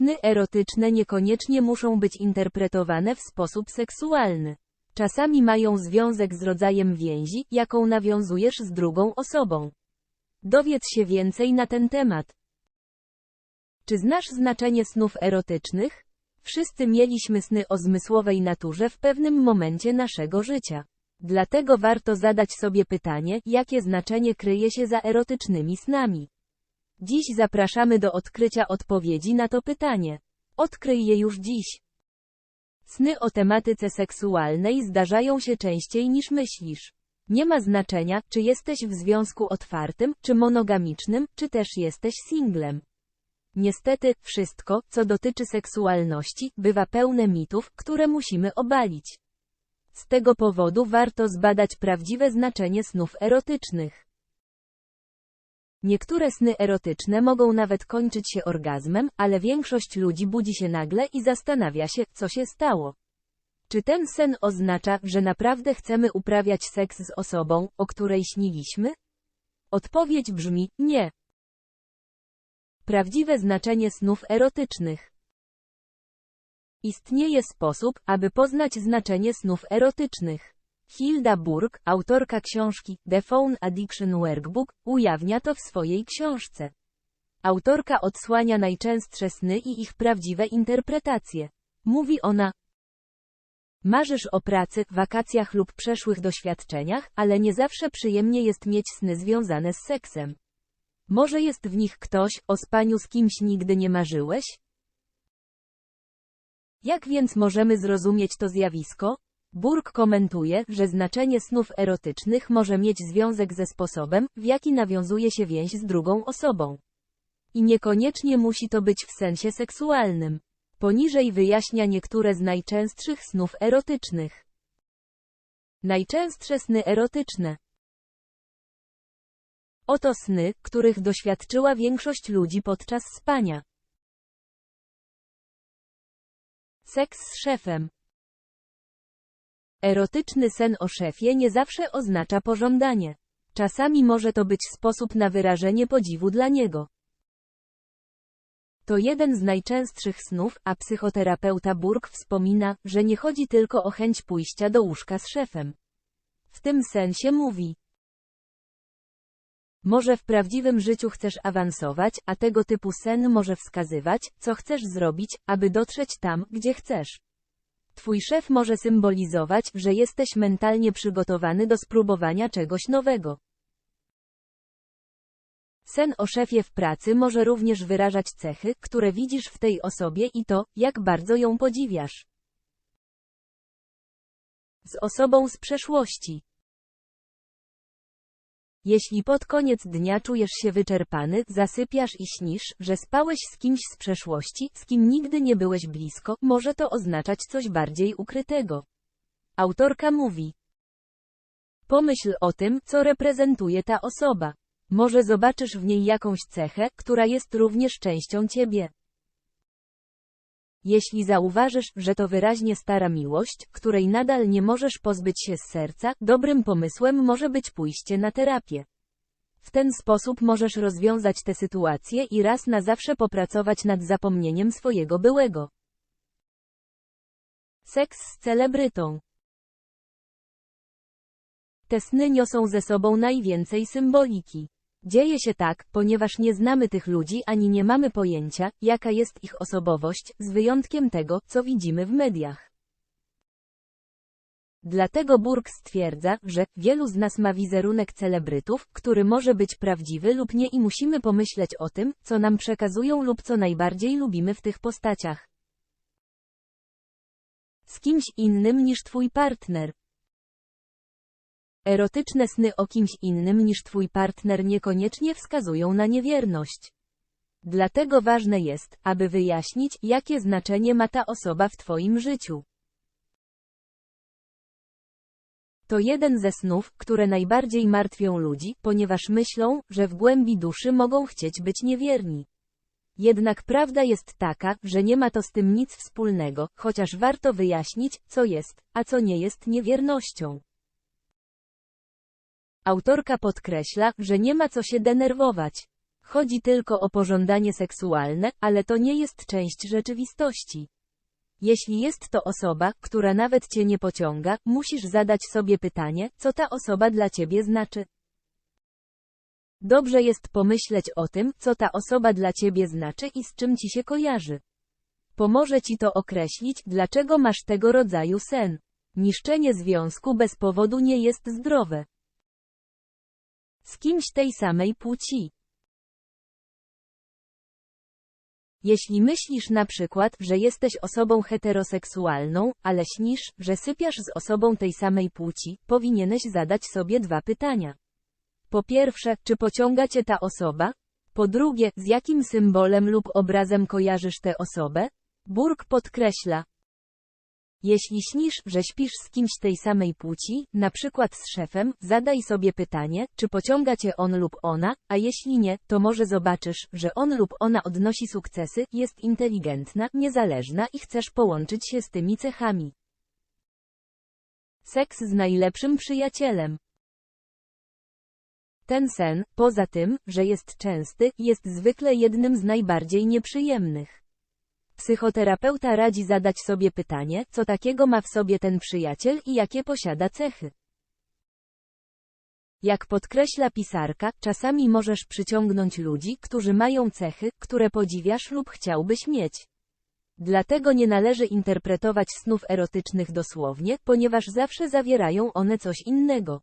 Sny erotyczne niekoniecznie muszą być interpretowane w sposób seksualny. Czasami mają związek z rodzajem więzi, jaką nawiązujesz z drugą osobą. Dowiedz się więcej na ten temat. Czy znasz znaczenie snów erotycznych? Wszyscy mieliśmy sny o zmysłowej naturze w pewnym momencie naszego życia. Dlatego warto zadać sobie pytanie, jakie znaczenie kryje się za erotycznymi snami. Dziś zapraszamy do odkrycia odpowiedzi na to pytanie. Odkryj je już dziś. Sny o tematyce seksualnej zdarzają się częściej niż myślisz. Nie ma znaczenia, czy jesteś w związku otwartym, czy monogamicznym, czy też jesteś singlem. Niestety, wszystko, co dotyczy seksualności, bywa pełne mitów, które musimy obalić. Z tego powodu warto zbadać prawdziwe znaczenie snów erotycznych. Niektóre sny erotyczne mogą nawet kończyć się orgazmem, ale większość ludzi budzi się nagle i zastanawia się, co się stało. Czy ten sen oznacza, że naprawdę chcemy uprawiać seks z osobą, o której śniliśmy? Odpowiedź brzmi nie. Prawdziwe znaczenie snów erotycznych. Istnieje sposób, aby poznać znaczenie snów erotycznych. Hilda Burg, autorka książki The Phone Addiction Workbook, ujawnia to w swojej książce. Autorka odsłania najczęstsze sny i ich prawdziwe interpretacje. Mówi ona, Marzysz o pracy, wakacjach lub przeszłych doświadczeniach, ale nie zawsze przyjemnie jest mieć sny związane z seksem. Może jest w nich ktoś, o spaniu z kimś nigdy nie marzyłeś? Jak więc możemy zrozumieć to zjawisko? Burg komentuje, że znaczenie snów erotycznych może mieć związek ze sposobem, w jaki nawiązuje się więź z drugą osobą. I niekoniecznie musi to być w sensie seksualnym. Poniżej wyjaśnia niektóre z najczęstszych snów erotycznych. Najczęstsze sny erotyczne. Oto sny, których doświadczyła większość ludzi podczas spania. Seks z szefem. Erotyczny sen o szefie nie zawsze oznacza pożądanie. Czasami może to być sposób na wyrażenie podziwu dla niego. To jeden z najczęstszych snów, a psychoterapeuta Burg wspomina, że nie chodzi tylko o chęć pójścia do łóżka z szefem. W tym sensie mówi. Może w prawdziwym życiu chcesz awansować, a tego typu sen może wskazywać, co chcesz zrobić, aby dotrzeć tam, gdzie chcesz. Twój szef może symbolizować, że jesteś mentalnie przygotowany do spróbowania czegoś nowego. Sen o szefie w pracy może również wyrażać cechy, które widzisz w tej osobie i to, jak bardzo ją podziwiasz. Z osobą z przeszłości. Jeśli pod koniec dnia czujesz się wyczerpany, zasypiasz i śnisz, że spałeś z kimś z przeszłości, z kim nigdy nie byłeś blisko, może to oznaczać coś bardziej ukrytego. Autorka mówi. Pomyśl o tym, co reprezentuje ta osoba. Może zobaczysz w niej jakąś cechę, która jest również częścią ciebie. Jeśli zauważysz, że to wyraźnie stara miłość, której nadal nie możesz pozbyć się z serca, dobrym pomysłem może być pójście na terapię. W ten sposób możesz rozwiązać tę sytuację i raz na zawsze popracować nad zapomnieniem swojego byłego. Seks z celebrytą. Te sny niosą ze sobą najwięcej symboliki. Dzieje się tak, ponieważ nie znamy tych ludzi ani nie mamy pojęcia, jaka jest ich osobowość, z wyjątkiem tego, co widzimy w mediach. Dlatego Burg stwierdza, że wielu z nas ma wizerunek celebrytów, który może być prawdziwy lub nie i musimy pomyśleć o tym, co nam przekazują lub co najbardziej lubimy w tych postaciach. Z kimś innym niż twój partner. Erotyczne sny o kimś innym niż twój partner niekoniecznie wskazują na niewierność. Dlatego ważne jest, aby wyjaśnić, jakie znaczenie ma ta osoba w twoim życiu. To jeden ze snów, które najbardziej martwią ludzi, ponieważ myślą, że w głębi duszy mogą chcieć być niewierni. Jednak prawda jest taka, że nie ma to z tym nic wspólnego, chociaż warto wyjaśnić, co jest, a co nie jest niewiernością. Autorka podkreśla, że nie ma co się denerwować. Chodzi tylko o pożądanie seksualne, ale to nie jest część rzeczywistości. Jeśli jest to osoba, która nawet cię nie pociąga, musisz zadać sobie pytanie, co ta osoba dla ciebie znaczy. Dobrze jest pomyśleć o tym, co ta osoba dla ciebie znaczy i z czym ci się kojarzy. Pomoże ci to określić, dlaczego masz tego rodzaju sen. Niszczenie związku bez powodu nie jest zdrowe. Z kimś tej samej płci. Jeśli myślisz na przykład, że jesteś osobą heteroseksualną, ale śnisz, że sypiasz z osobą tej samej płci, powinieneś zadać sobie dwa pytania. Po pierwsze, czy pociąga cię ta osoba? Po drugie, z jakim symbolem lub obrazem kojarzysz tę osobę? Burg podkreśla. Jeśli śnisz, że śpisz z kimś tej samej płci, na przykład z szefem, zadaj sobie pytanie, czy pociąga cię on lub ona, a jeśli nie, to może zobaczysz, że on lub ona odnosi sukcesy, jest inteligentna, niezależna i chcesz połączyć się z tymi cechami. Seks z najlepszym przyjacielem. Ten sen, poza tym, że jest częsty, jest zwykle jednym z najbardziej nieprzyjemnych. Psychoterapeuta radzi zadać sobie pytanie, co takiego ma w sobie ten przyjaciel i jakie posiada cechy. Jak podkreśla pisarka, czasami możesz przyciągnąć ludzi, którzy mają cechy, które podziwiasz lub chciałbyś mieć. Dlatego nie należy interpretować snów erotycznych dosłownie, ponieważ zawsze zawierają one coś innego.